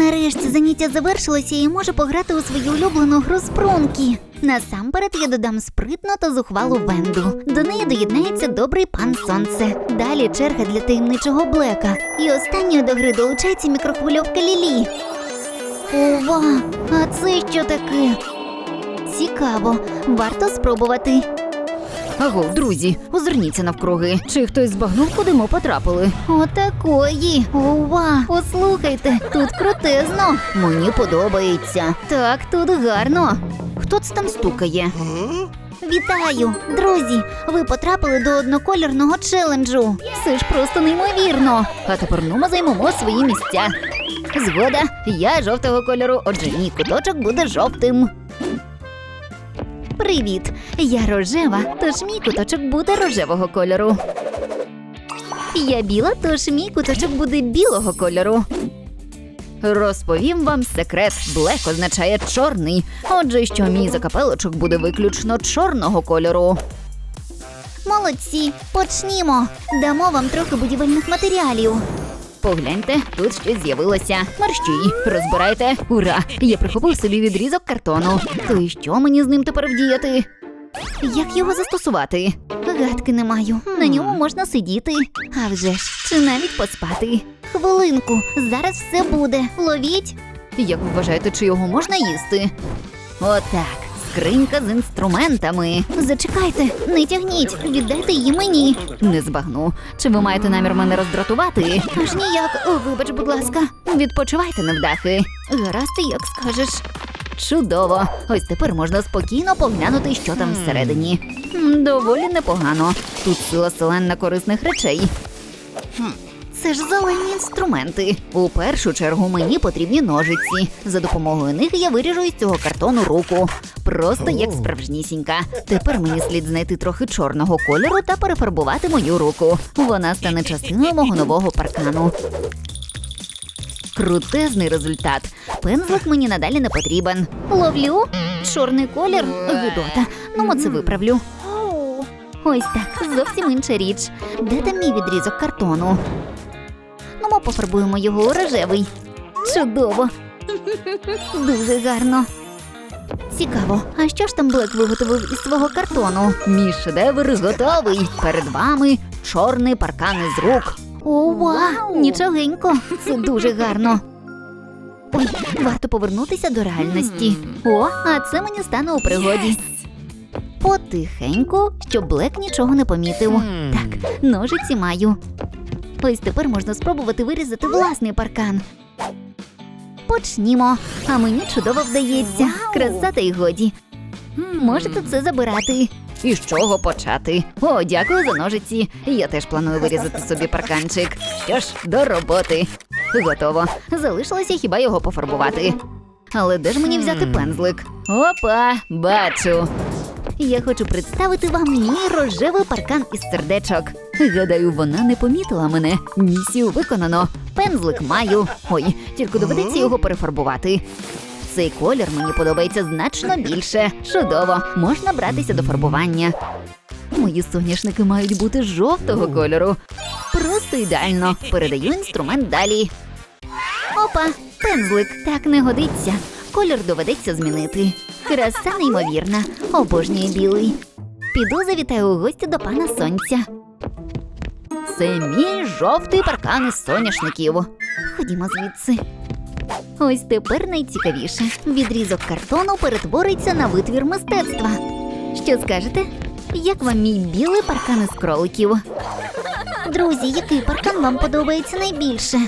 Нарешті заняття завершилося і можу пограти у свою улюблену гру спрунки. Насамперед я додам спритну та зухвалу венду. До неї доєднається добрий пан сонце. Далі черга для таємничого блека. І останньою до гри долучається мікрохвильовка Лілі. Ова, а це що таке? Цікаво, варто спробувати. Аго, друзі, озирніться навкруги. Чи хтось збагнув, куди ми потрапили? Отакої. Ова, послухайте, тут крутезно. Мені подобається. Так, тут гарно. Хто це там стукає? Вітаю, друзі! Ви потрапили до однокольорного челенджу. Це ж просто неймовірно. А тепер ну ми займемо свої місця. Згода, я жовтого кольору, отже, мій куточок буде жовтим. Привіт! Я рожева, тож мій куточок буде рожевого кольору. Я біла, тож мій куточок буде білого кольору. Розповім вам секрет. Блек означає чорний. Отже, що мій закапелочок буде виключно чорного кольору. Молодці, почнімо. Дамо вам трохи будівельних матеріалів. Погляньте, тут щось з'явилося. Мерщій, розбирайте. Ура! Я прихопив собі відрізок картону. То і що мені з ним тепер вдіяти? Як його застосувати? Гадки не маю. На ньому можна сидіти. А вже ж, чи навіть поспати. Хвилинку, зараз все буде. Ловіть. Як ви вважаєте, чи його можна їсти? Отак, скринька з інструментами. Зачекайте, не тягніть, віддайте її мені. Не збагну. Чи ви маєте намір мене роздратувати? Аж ніяк, вибач, будь ласка. Відпочивайте невдахи. Гаразд, як скажеш. Чудово! Ось тепер можна спокійно поглянути, що там всередині. Доволі непогано. Тут сила селена корисних речей. Це ж зелені інструменти. У першу чергу мені потрібні ножиці. За допомогою них я виріжу із цього картону руку. Просто як справжнісінька. Тепер мені слід знайти трохи чорного кольору та перефарбувати мою руку. Вона стане частиною мого нового паркану. Крутезний результат. Пензлик мені надалі не потрібен. Ловлю. Чорний колір. Гидота. Ну, це виправлю. Ось так, зовсім інша річ. Де там мій відрізок картону? Ну, пофарбуємо його у рожевий. Чудово. Дуже гарно. Цікаво, а що ж там Блек виготовив із свого картону? Мій шедевр готовий. Перед вами чорний паркан із рук. Ова, нічогенько. Це дуже гарно. Ой, варто повернутися до реальності. О, а це мені стане у пригоді. Потихеньку, щоб Блек нічого не помітив. Так, ножиці маю. Ось тепер можна спробувати вирізати власний паркан. Почнімо. А мені чудово вдається. Краса та й годі. Можете це забирати. І з чого почати? О, дякую за ножиці. Я теж планую вирізати собі парканчик. Що ж, до роботи. Готово. Залишилося хіба його пофарбувати. Але де ж мені взяти пензлик? Опа, бачу. Я хочу представити вам мій рожевий паркан із сердечок. Гадаю, вона не помітила мене. Місію виконано. Пензлик маю. Ой, тільки доведеться його перефарбувати. Цей колір мені подобається значно більше. Чудово, можна братися до фарбування. Мої соняшники мають бути жовтого кольору. Просто ідеально. Передаю інструмент далі. Опа, пензлик так не годиться. Колір доведеться змінити. Краса неймовірна, обожнює білий. Піду завітаю у гості до пана сонця. Це мій жовтий паркан із соняшників. Ходімо звідси. Ось тепер найцікавіше. Відрізок картону перетвориться на витвір мистецтва. Що скажете? Як вам мій білий паркан із кроликів? Друзі, який паркан вам подобається найбільше?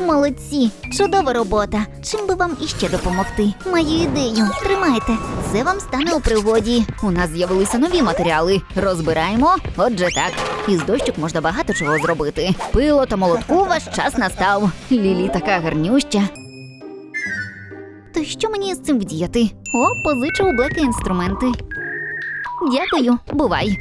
Молодці, чудова робота. Чим би вам іще допомогти? Маю ідею. Тримайте. Це вам стане у пригоді. У нас з'явилися нові матеріали. Розбираємо. Отже, так. Із дощок можна багато чого зробити. Пило та молотку ваш час настав. Лілі така гарнюща. То що мені з цим вдіяти? О, позичу у Блека інструменти. Дякую, бувай.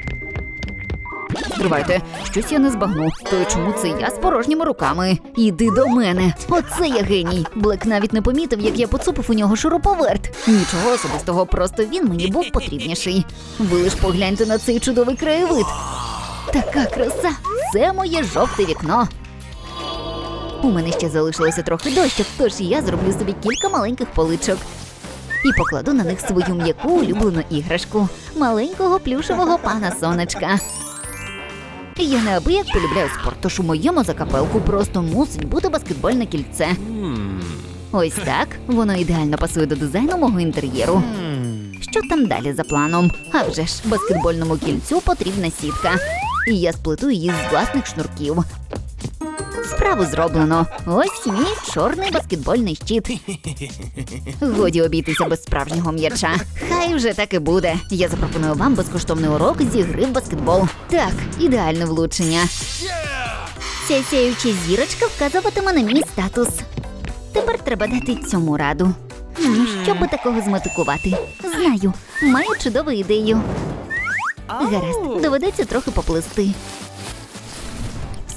Стривайте, щось я не збагну. То й чому це я з порожніми руками? Іди до мене. Оце я геній. Блек навіть не помітив, як я поцупив у нього шуруповерт. Нічого особистого, просто він мені був потрібніший. Ви лиш погляньте на цей чудовий краєвид. Така краса. Це моє жовте вікно. У мене ще залишилося трохи дощок, тож я зроблю собі кілька маленьких поличок. І покладу на них свою м'яку улюблену іграшку маленького плюшевого пана сонечка. Я неабияк полюбляю спорт, тож у моєму закапелку просто мусить бути баскетбольне кільце. Ось так, воно ідеально пасує до дизайну мого інтер'єру. Що там далі за планом? А вже ж баскетбольному кільцю потрібна сітка. І я сплету її з власних шнурків. Справу зроблено. Ось мій чорний баскетбольний щит. Годі обійтися без справжнього м'яча. Хай вже так і буде. Я запропоную вам безкоштовний урок зі гри в баскетбол. Так, ідеальне влучення. Ця сяюча зірочка вказуватиме на мій статус. Тепер треба дати цьому раду. Хм, Що би такого зметикувати? Знаю, маю чудову ідею. Гаразд, доведеться трохи поплисти.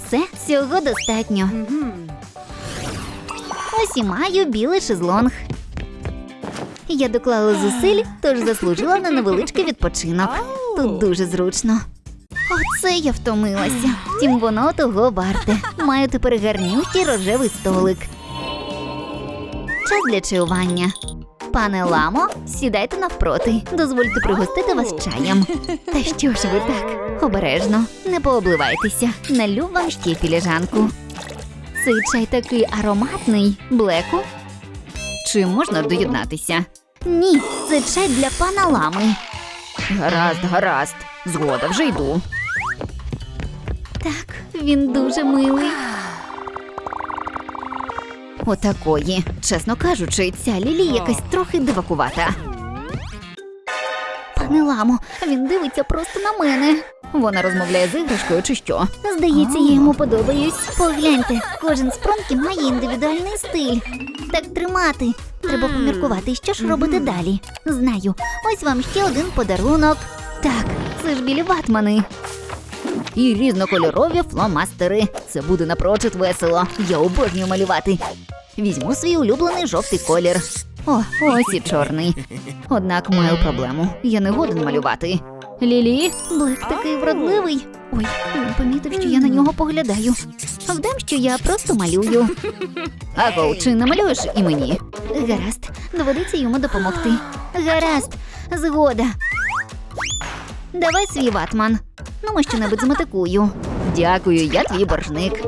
Все, цього достатньо. Ось і маю білий шезлонг. Я доклала зусиль, тож заслужила на невеличкий відпочинок. Тут дуже зручно. Оце я втомилася. Втім, воно того варте. Маю тепер гарнющий рожевий столик. Час для чаювання. Пане Ламо, сідайте навпроти. Дозвольте пригостити вас чаєм. Та що ж ви так? Обережно, не пообливайтеся. Налю вам ще філіжанку. Цей чай такий ароматний. Блеку. Чи можна доєднатися? Ні, це чай для пана лами. Гаразд, гаразд. Згода, вже йду. Так, він дуже милий. Отакої. Чесно кажучи, ця лілі якась трохи дивакувата. Пане ламо, він дивиться просто на мене. Вона розмовляє з іграшкою чи що? Здається, я йому подобаюсь. Погляньте, кожен з промки має індивідуальний стиль. Так тримати. Треба поміркувати, що ж робити далі. Знаю, ось вам ще один подарунок. Так, це ж білі ватмани. І різнокольорові фломастери. Це буде напрочуд весело. Я обожнюю малювати. Візьму свій улюблений жовтий колір. О, ось і чорний. Однак маю проблему. Я не годен малювати. Лілі, Блек такий вродливий. Ой, він помітив, що я на нього поглядаю. Вдам, що я просто малюю. Аго, чи не малюєш і мені? Гаразд, доведеться йому допомогти. Гаразд, згода. Давай свій ватман. Ну, ми щонебудь зметикую. Дякую, я твій боржник.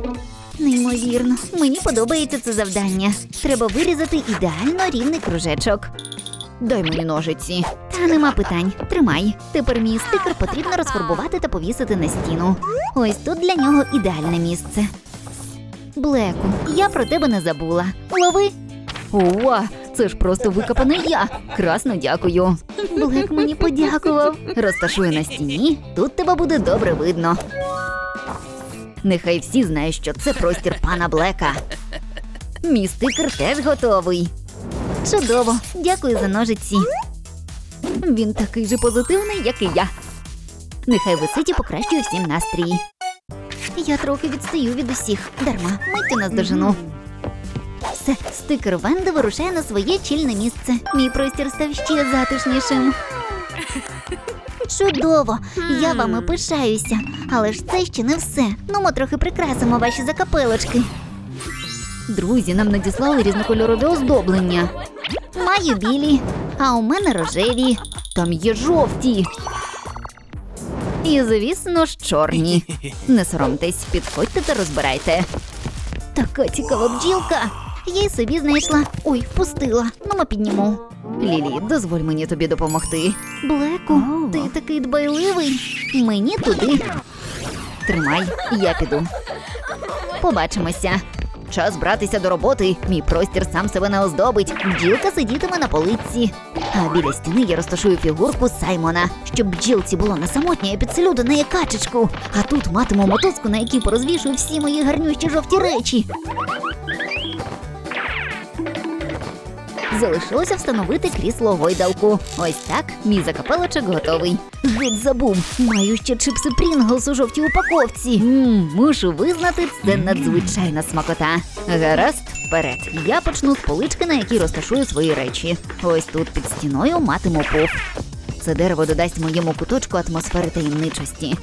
Неймовірно, мені подобається це завдання. Треба вирізати ідеально рівний кружечок. Дай мені ножиці. Та нема питань. Тримай. Тепер мій стикер потрібно розфарбувати та повісити на стіну. Ось тут для нього ідеальне місце. Блеку, я про тебе не забула. Лови. Ова, це ж просто викопаний я. Красно дякую. Блек мені подякував. Розташую на стіні, тут тебе буде добре видно. Нехай всі знають, що це простір пана Блека. Мій стикер теж готовий. Чудово, дякую за ножиці. Він такий же позитивний, як і я. Нехай висить і покращує всім настрій. Я трохи відстаю від усіх. Дарма, миттю наздожену. Все, стикер Венди вирушає на своє чільне місце. Мій простір став ще затишнішим. Чудово! Я вами пишаюся. Але ж це ще не все. Ну, ми трохи прикрасимо ваші закапелочки. Друзі, нам надіслали різнокольорове оздоблення. Маю білі, а у мене рожеві. Там є жовті. І, звісно ж, чорні. Не соромтесь, підходьте та розбирайте. Така цікава бджілка. Я й собі знайшла. Ой, впустила. Ну, ми підніму. Лілі, дозволь мені тобі допомогти. Блеку, ти такий дбайливий. Мені туди. Тримай, я піду. Побачимося. Час братися до роботи. Мій простір сам себе не оздобить. Бджілка сидітиме на полиці. А біля стіни я розташую фігурку Саймона, щоб бджілці було не самотньо, я підселю до неї качечку. А тут матиму мотузку, на якій порозвішую всі мої гарнющі жовті речі. Залишилося встановити крісло гойдалку. Ось так, мій закапелочок готовий. Геть забув, маю ще чипси Прінглс у жовтій упаковці. Мм, мушу визнати, це надзвичайна смакота. Гаразд, вперед. Я почну з полички, на якій розташую свої речі. Ось тут під стіною матиму пуф. Це дерево додасть моєму куточку атмосфери таємничості.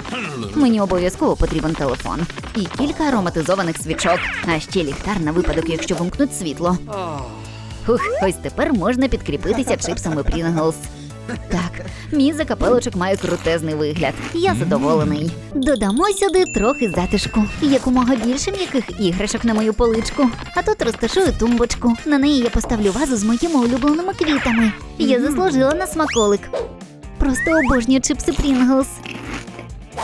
Мені обов'язково потрібен телефон і кілька ароматизованих свічок, а ще ліхтар на випадок, якщо вимкнуть світло. Хух, ось тепер можна підкріпитися чипсами Pringles. Так, мій закапелочок має крутезний вигляд. Я задоволений. Додамо сюди трохи затишку, якомога більше м'яких іграшок на мою поличку. А тут розташую тумбочку. На неї я поставлю вазу з моїми улюбленими квітами. Я заслужила на смаколик. Просто обожнюю чипси Прінглс.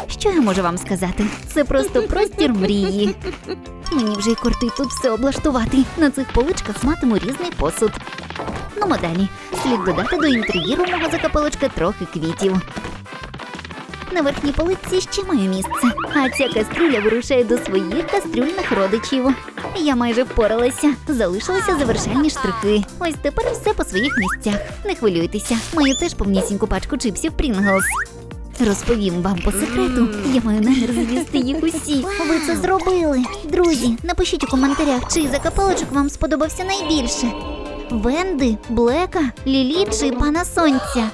Що я можу вам сказати? Це просто простір мрії. Мені вже й кортить тут все облаштувати. На цих поличках матиму різний посуд. Ну, далі. Слід додати до інтер'єру мого закапелочка трохи квітів. На верхній полиці ще має місце, а ця каструля вирушає до своїх кастрюльних родичів. Я майже впоралася, залишилися завершальні штрихи. Ось тепер все по своїх місцях. Не хвилюйтеся, маю теж повнісіньку пачку чипсів Pringles. Розповім вам по секрету. Я маю намір з'їсти їх усі. Ви це зробили. Друзі, напишіть у коментарях, чий закапелочок вам сподобався найбільше. Венди, Блека, Лілі чи пана сонця.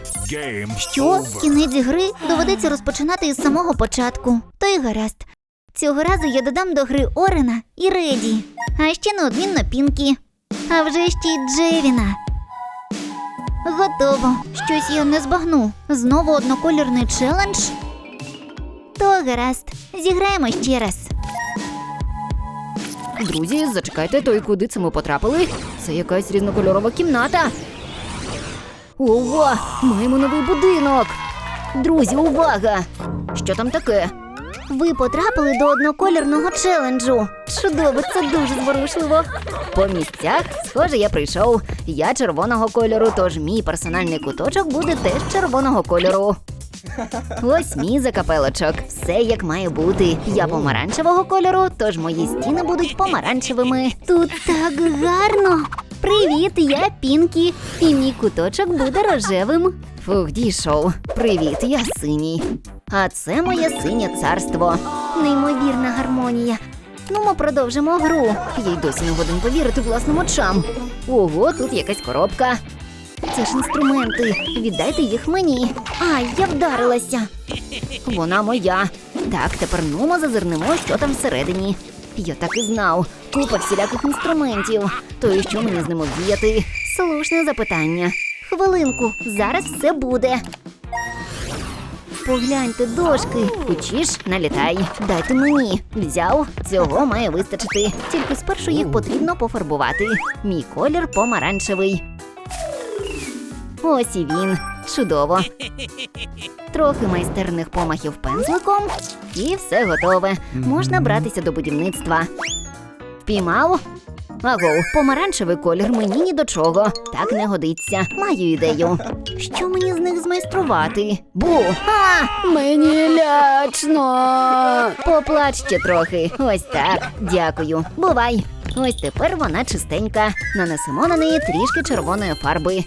Що? Кінець гри доведеться розпочинати із самого початку. То й гаразд. Цього разу я додам до гри Орена і Реді, а ще неодмінно Пінкі. А вже ще й Джевіна. Готово. Щось я не збагну. Знову одноколірний челендж. То гаразд. Зіграємо ще раз. Друзі, зачекайте, то й куди це ми потрапили? Це якась різнокольорова кімната. Ова! Маємо новий будинок. Друзі, увага! Що там таке? Ви потрапили до одноколірного челенджу. Чудово, це дуже зворушливо. По місцях, схоже, я прийшов. Я червоного кольору, тож мій персональний куточок буде теж червоного кольору. Ось мій закапелочок. Все як має бути. Я помаранчевого кольору, тож мої стіни будуть помаранчевими. Тут так гарно. Привіт, я Пінкі, і мій куточок буде рожевим. Фух, дійшов. Привіт, я синій. А це моє синє царство. Неймовірна гармонія. Ну, ми продовжимо гру. Я й досі не годин повірити власним очам. Ого, тут якась коробка. Це ж інструменти. Віддайте їх мені. Ай, я вдарилася. Вона моя. Так, тепер нумо зазирнемо, що там всередині. Я так і знав. Купа всіляких інструментів. То і що мені з ними вдіяти? Слушне запитання. Хвилинку, зараз все буде. Погляньте, дошки. Хочеш, налітай. Дайте мені. Взяв, цього має вистачити. Тільки спершу їх потрібно пофарбувати. Мій колір помаранчевий. Ось і він. Чудово. Трохи майстерних помахів пензликом, і все готове. Можна братися до будівництва. Впіймав? Аго, помаранчевий колір мені ні до чого. Так не годиться. Маю ідею. Що мені з них змайструвати? Бу! А! Мені лячно! Поплач ще трохи. Ось так. Дякую. Бувай. Ось тепер вона чистенька. Нанесемо на неї трішки червоної фарби.